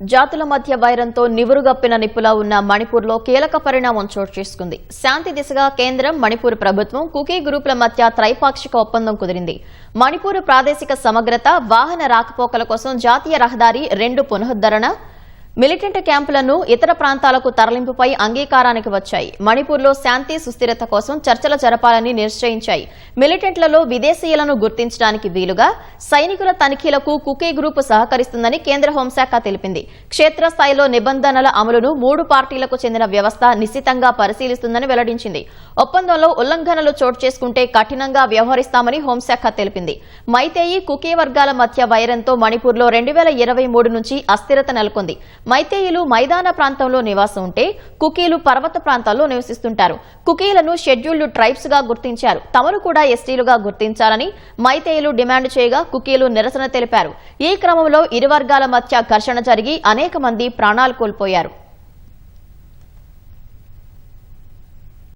జాతుల మధ్య వైరంతో నివురుగప్పిన నిప్పులా ఉన్న మణిపూర్లో కీలక పరిణామం చోటు చేసుకుంది. శాంతి దిశగా కేంద్రం మణిపూర్ ప్రభుత్వం కుకీ గ్రూపుల మధ్య త్రైపాక్షిక ఒప్పందం కుదిరింది. మణిపూర్ ప్రాదేశిక సమగ్రత వాహన రాకపోకల కోసం జాతీయ రహదారి రెండు పునరుద్దరణ మిలిటెంట్ క్యాంపులను ఇతర ప్రాంతాలకు తరలింపుపై అంగీకారానికి వచ్చాయి. మణిపూర్లో శాంతి సుస్థిరత కోసం చర్చలు జరపాలని నిశ్చయించాయి. మిలిటెంట్లలో విదేశీయులను గుర్తించడానికి వీలుగా సైనికుల తనిఖీలకు కుకీ గ్రూపు సహకరిస్తుందని కేంద్ర హోంశాఖ తెలిపింది. క్షేత్రస్థాయిలో నిబంధనల అమలును మూడు పార్టీలకు చెందిన వ్యవస్థ నిశ్చితంగా పరిశీలిస్తుందని వెల్లడించింది. ఒప్పందంలో ఉల్లంఘనలు చోటు చేసుకుంటే కఠినంగా వ్యవహరిస్తామని హోంశాఖ తెలిపింది. మైతేయి కుకీ వర్గాల మధ్య వైరంతో మణిపూర్లో రెండు వేల ఇరవై మూడు నుంచి అస్థిరత నెలకొంది. మైతేయులు మైదాన ప్రాంతంలో నివాసం ఉంటే కుకీలు పర్వత ప్రాంతాల్లో నివసిస్తుంటారు. కుకీలను షెడ్యూల్డ్ ట్రైబ్స్గా గుర్తించారు. తమను కూడా ఎస్టీలుగా గుర్తించాలని మైతేయులు డిమాండ్ చేయగా కుకీలు నిరసన తెలిపారు. ఈ క్రమంలో ఇరు వర్గాల మధ్య ఘర్షణ జరిగి అనేక మంది ప్రాణాలు కోల్పోయారు.